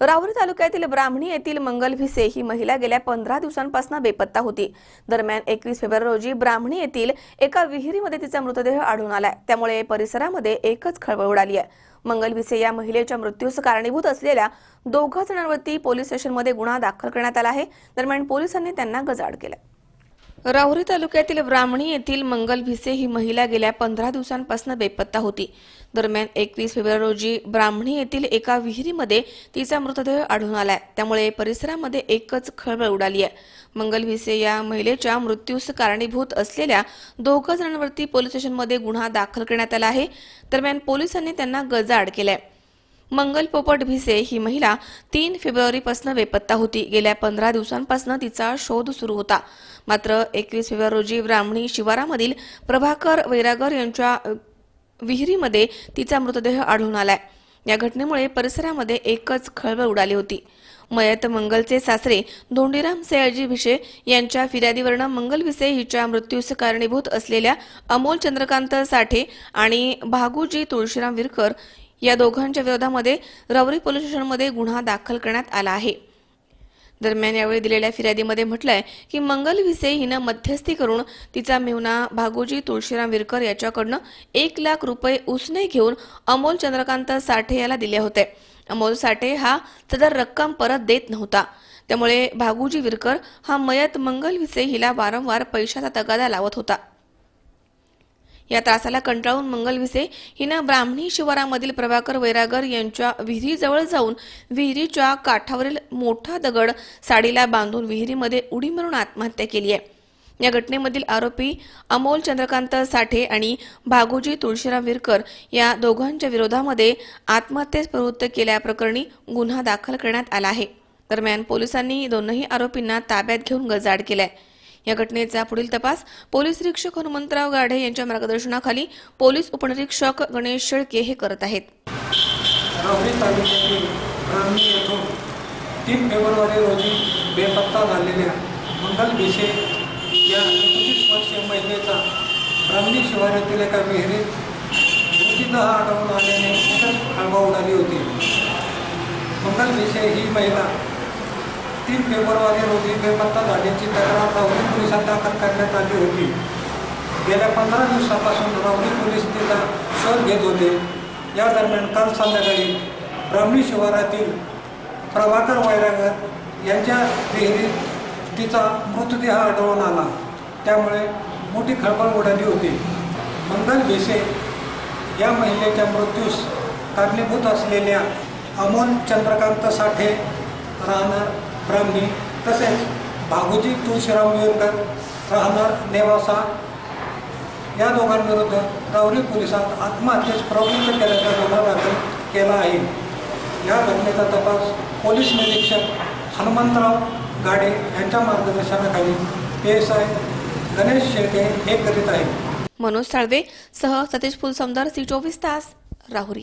राहुरी तालुक्यातील ब्राह्मणी येथील मंगल भिसे ही महिला गेल्या पंधरा दिवसांपासून बेपत्ता होती. दरम्यान एकवीस फेब्रुवारी रोजी ब्राह्मणी येथील एका विहिरीमध्ये तिचा मृतदेह आढळून आलाय. त्यामुळे परिसरामध्ये एकच खळबळ उडाली आहे. मंगल भिसे या महिलेच्या मृत्यूस कारणीभूत असलेल्या दोघा जणांवरती पोलीस स्टेशनमध्ये गुन्हा दाखल करण्यात आला आहे. दरम्यान पोलिसांनी त्यांना गजाड केलं राहुरी तालुक्यातील ब्राह्मणी येथील मंगल भिसे ही महिला गेल्या पंधरा दिवसांपासून बेपत्ता होती. दरम्यान एकवीस फेब्रुवारी रोजी ब्राह्मणी येथील एका विहिरीमध्ये तिचा मृतदेह आढळून आलाय. त्यामुळे परिसरामध्ये एकच खळबळ उडाली आहे. मंगल भिसे या महिलेच्या मृत्यूस कारणीभूत असलेल्या दोघं जणांवरती पोलीस स्टेशनमध्ये गुन्हा दाखल करण्यात आला आहे. दरम्यान पोलिसांनी त्यांना गजाआड केलाय. मंगल पोपट भिसे ही महिला तीन फेब्रुवारीपासून बेपत्ता होती. गेल्या पंधरा दिवसांपासून तिचा शोध सुरू होता. मात्र एकवीस फेब्रुवारी रोजी ब्राह्मणी शिवारामधील प्रभाकर वैरागर यांच्या विहिरीमध्ये तिचा मृतदेह आढळून आलाय. या घटनेमुळे परिसरामध्ये एकच खळबळ उडाली होती. मयत मंगलचे सासरे धोंडीराम सयाजी भिसे यांच्या फिर्यादीवरनं मंगल भिसे हिच्या मृत्यूस कारणीभूत असलेल्या अमोल चंद्रकांत साठे आणि भागूजी तुळशीराम विरकर या दोघांच्या विरोधामध्ये रवरी पोलीस स्टेशनमध्ये गुन्हा दाखल करण्यात आला आहे. दरम्यान यावेळी दिलेल्या फिर्यादीमध्ये म्हटलंय की मंगल विसे हिनं मध्यस्थी करून तिचा मेहुणा भागोजी तुळशीराम विरकर याच्याकडनं एक लाख रुपये उसने घेऊन अमोल चंद्रकांत साठे याला दिले होते. अमोल साठे हा सदर रक्कम परत देत नव्हता. त्यामुळे भागूजी विरकर हा मयत मंगल विसे हिला वारंवार पैशाचा तगादा लावत होता. या त्रासाला कंटाळून मंगलविसे हिनं ब्राह्मणी शिवारामधील प्रभाकर वैरागर यांच्या विहिरीजवळ जाऊन विहिरीच्या काठावरील मोठा दगड साडीला बांधून विहिरीमध्ये उडी मारून आत्महत्या केली आहे. या घटनेमधील आरोपी अमोल चंद्रकांत साठे आणि भागोजी तुळशीराम विरकर या दोघांच्या विरोधामध्ये आत्महत्येस प्रवृत्त केल्याप्रकरणी गुन्हा दाखल करण्यात आला आहे. दरम्यान पोलिसांनी दोनही आरोपींना ताब्यात घेऊन गजाड केलाय. या घटनेचा पुढील तपास पोलीस निरीक्षक हनुमंतराव गाढे यांच्या मार्गदर्शनाखाली पोलीस उपनिरीक्षक गणेश शेळके हे करत आहेत. तीन फेब्रुवारी रोजी बेपत्ता झालेल्या मंगल भिसे या एकोणीस वर्षीय महिलेचा ब्राह्मणी शिवारातील एका विहिरीत मृतदेह आढळून आल्याने खूपच खळबळ उडाली होती. मंगल भिसे ही महिला तीन फेब्रुवारी रोजी बेपत्ता झाल्याची तक्रार राहुरी पोलिसात दाखल करण्यात आली होती. गेल्या पंधरा दिवसापासून रावली पोलीस तिचा शोध घेत होते. या दरम्यान काल संध्याकाळी ब्राह्मणी शिवारातील प्रभाकर वैरागर यांच्या विहिरीत तिचा मृतदेह आढळून आला. त्यामुळे मोठी खळबळ उडाली होती. मंगल भिसे या महिलेच्या मृत्यूस कारणीभूत असलेल्या अमोल चंद्रकांत साठे राहणार ब्राह्मणी. तसेच भागोजी तुळशीराम विरकर राहणार नेवासा. या दोघांविरुद्ध रावरी पोलिसात आत्महत्येस प्रवृत्त केल्याचा गुन्हा दाखल केला आहे. या घटनेचा तपास पोलीस निरीक्षक हनुमंतराव गाडे यांच्या मार्गदर्शनाखाली P S I Ganesh Shelke हे करीत आहे मनोज साळवे सह सतीश फुलसमदार सी चोवीस तास राहुरी.